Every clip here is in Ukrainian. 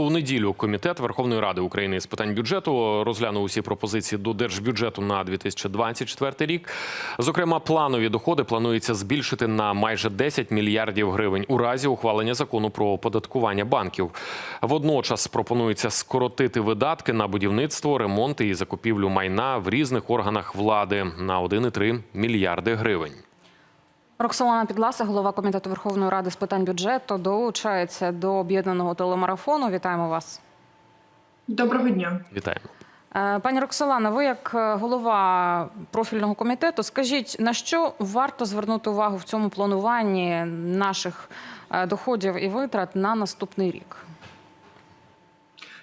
У неділю комітет Верховної Ради України з питань бюджету розглянув усі пропозиції до держбюджету на 2024 рік. Зокрема, планові доходи планується збільшити на майже 10 мільярдів гривень у разі ухвалення закону про оподаткування банків. Водночас пропонується скоротити видатки на будівництво, ремонт і закупівлю майна в різних органах влади на 1,3 мільярди гривень. Роксолана Підласа, голова комітету Верховної Ради з питань бюджету, долучається до об'єднаного телемарафону. Вітаємо вас. Доброго дня. Вітаємо. Е, Пані Роксолана, ви як е, голова профільного комітету, скажіть, на що варто звернути увагу в цьому плануванні наших е, доходів і витрат на наступний рік?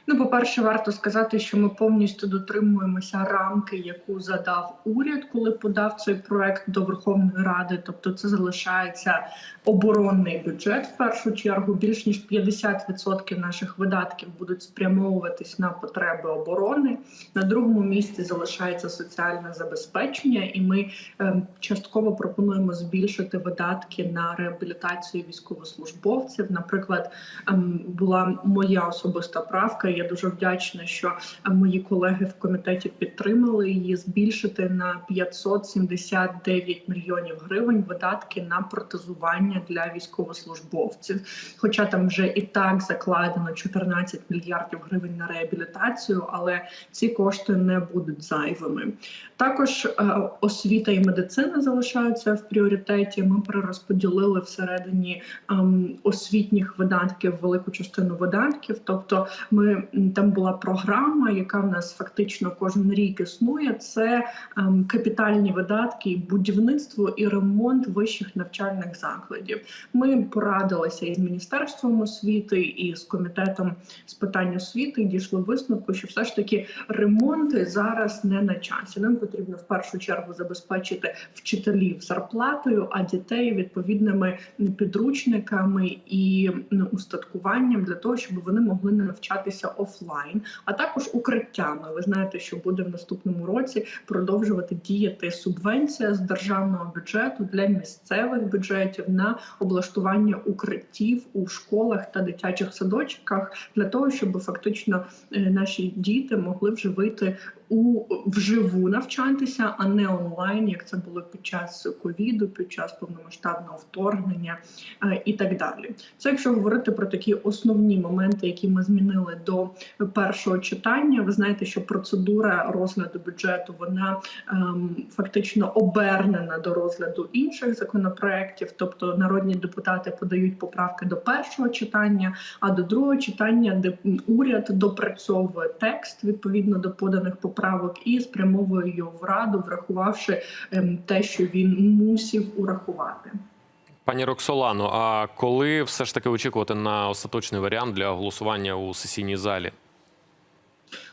Ну, по-перше, варто сказати, що ми повністю дотримуємося рамки, яку задав уряд, коли подав цей проект до Верховної Ради. Тобто, це залишається оборонний бюджет. В першу чергу більш ніж 50% наших видатків будуть спрямовуватись на потреби оборони. На другому місці залишається соціальне забезпечення, і ми е, частково пропонуємо збільшити видатки на реабілітацію військовослужбовців. Наприклад, ем, була моя особиста правка. Я дуже вдячна, що мої колеги в комітеті підтримали її збільшити на 579 мільйонів гривень видатки на протезування для військовослужбовців. Хоча там вже і так закладено 14 мільярдів гривень на реабілітацію, але ці кошти не будуть зайвими. Також е, освіта і медицина залишаються в пріоритеті. Ми перерозподілили всередині ем, освітніх видатків велику частину видатків. Тобто, ми там була програма, яка в нас фактично кожен рік існує. Це ем, капітальні видатки, будівництво і ремонт вищих навчальних закладів. Ми порадилися із міністерством освіти і з комітетом з питань освіти. і Дійшли висновку, що все ж таки ремонти зараз не на часі. Нам потрібно в першу чергу забезпечити вчителів зарплатою, а дітей відповідними підручниками і устаткуванням для того, щоб вони могли навчатися офлайн, а також укриттями. Ви знаєте, що буде в наступному році продовжувати діяти субвенція з державного бюджету для місцевих бюджетів на облаштування укриттів у школах та дитячих садочках для того, щоб фактично е, наші діти могли вже вийти у вживу навчатися, а не онлайн, як це було під час ковіду, під час повномасштабного вторгнення е, і так далі. Це якщо говорити про такі основні моменти, які ми змінили до першого читання. Ви знаєте, що процедура розгляду бюджету вона ем, фактично обернена до розгляду інших законопроєктів, тобто народні депутати подають поправки до першого читання, а до другого читання, де уряд допрацьовує текст відповідно до поданих поправок і спрямовує його в раду, врахувавши ем, те, що він мусів урахувати. Пані Роксолано, а коли все ж таки очікувати на остаточний варіант для голосування у сесійній залі?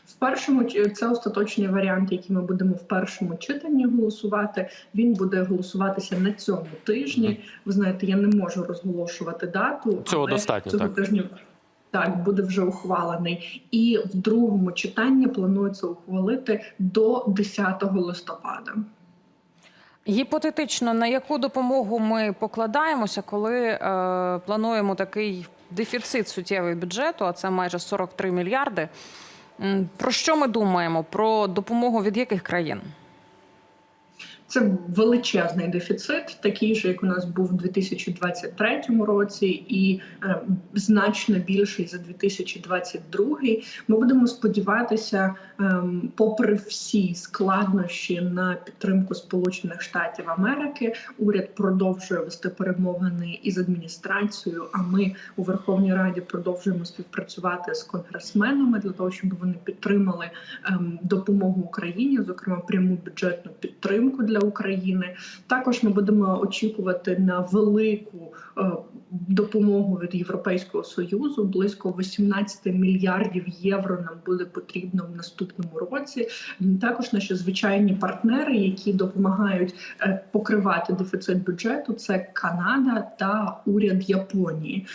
В першому це остаточний варіант, який ми будемо в першому читанні голосувати. Він буде голосуватися на цьому тижні. Ви знаєте, я не можу розголошувати дату. Цього достатньо, цього так. тижня. Так, буде вже ухвалений, і в другому читанні планується ухвалити до 10 листопада. Гіпотетично, на яку допомогу ми покладаємося, коли е, плануємо такий дефіцит суттєвий бюджету, а це майже 43 мільярди. Про що ми думаємо? Про допомогу від яких країн? Це величезний дефіцит, такий же, як у нас був у 2023 році, і е, значно більший за 2022. Ми будемо сподіватися, ем, попри всі складнощі на підтримку Сполучених Штатів Америки, уряд продовжує вести перемовини із адміністрацією. А ми у Верховній Раді продовжуємо співпрацювати з конгресменами для того, щоб вони підтримали ем, допомогу Україні, зокрема пряму бюджетну підтримку для України. Також ми будемо очікувати на велику е, допомогу від Європейського союзу. Близько 18 мільярдів євро нам буде потрібно в наступному році. Також наші звичайні партнери, які допомагають е, покривати дефіцит бюджету, це Канада та уряд Японії.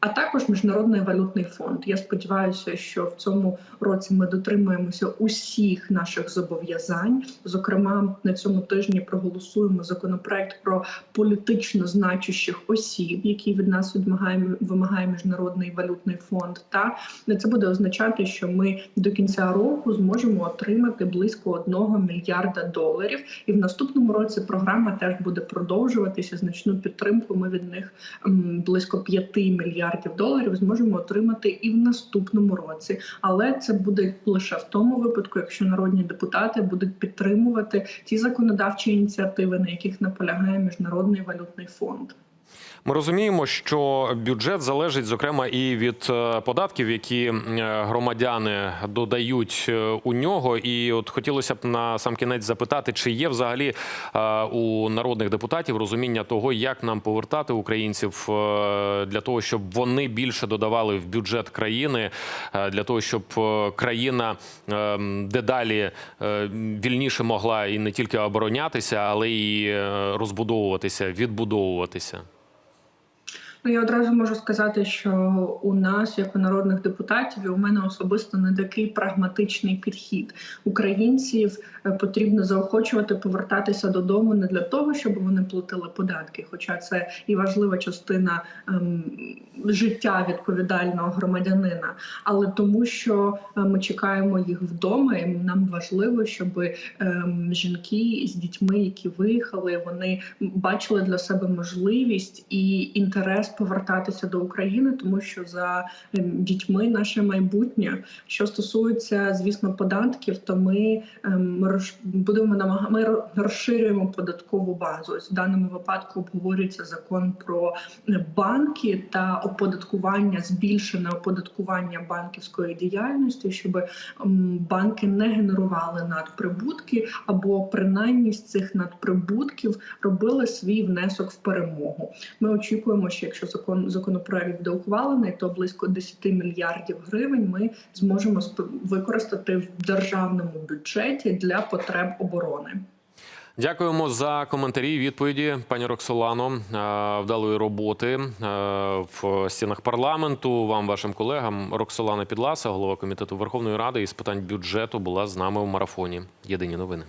А також міжнародний валютний фонд. Я сподіваюся, що в цьому році ми дотримаємося усіх наших зобов'язань. Зокрема, на цьому тижні проголосуємо законопроект про політично значущих осіб, які від нас вимагає, вимагає міжнародний валютний фонд. Та це буде означати, що ми до кінця року зможемо отримати близько одного мільярда доларів. І в наступному році програма теж буде продовжуватися. Значну підтримку ми від них близько 5 мільярдів доларів зможемо отримати і в наступному році. Але це буде лише в тому випадку, якщо народні депутати будуть підтримувати ті законодавчі ініціативи, на яких наполягає міжнародний валютний фонд. Ми розуміємо, що бюджет залежить зокрема і від е, податків, які е, громадяни додають е, у нього. І от хотілося б на сам кінець запитати, чи є взагалі у народних депутатів розуміння того, як нам повертати українців для того, щоб вони більше додавали в бюджет країни, для того, щоб країна дедалі вільніше могла і не тільки оборонятися, але е, розбудовуватися, відбудовуватися. Ну, я одразу можу сказати, що у нас, як у народних депутатів, і у мене особисто не такий прагматичний підхід. Українців е, потрібно заохочувати повертатися додому не для того, щоб вони платили податки, хоча це і важлива частина ем, життя відповідального громадянина, але тому, що е, ми чекаємо їх вдома, і нам важливо, щоб ем, жінки з дітьми, які виїхали, вони бачили для себе можливість і інтерес повертатися до України, тому що за ем, дітьми наше майбутнє. Що стосується, звісно, податків, то ми ем, будемо намага... ми розширюємо податкову базу. Ось в даному випадку обговорюється закон про е, банки та оподаткування, збільшене оподаткування банківської діяльності, щоб ем, банки не генерували надприбутки, або принаймні з цих надприбутків робили свій внесок в перемогу. Ми очікуємо, що якщо закон законопроект буде ухвалений, то близько 10 мільярдів гривень ми зможемо використати в державному бюджеті для потреб оборони. Дякуємо за коментарі. і Відповіді, пані Роксолано. Е, Вдалої роботи е, в стінах парламенту. Вам, вашим колегам, Роксолана Підласа, голова комітету Верховної Ради із питань бюджету, була з нами у марафоні. Єдині новини.